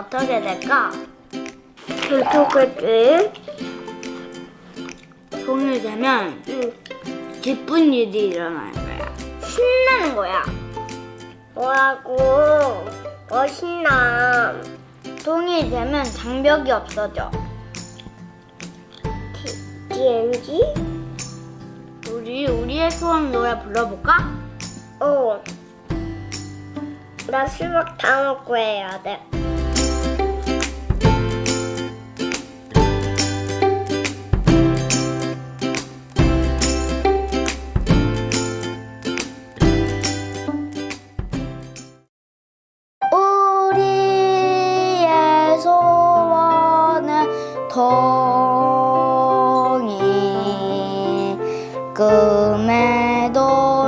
어떻게 될까? 어떻게지? 동이 되면 응. 기쁜 일이 일어날 거야. 신나는 거야. 뭐라고? 멋있나? 동이 되면 장벽이 없어져. DNG? 우리 우리의 소원 노래 불러볼까? 어. 나 수박 다 먹고 해야 돼. 네. 우리의 소원은 동이 꿈에도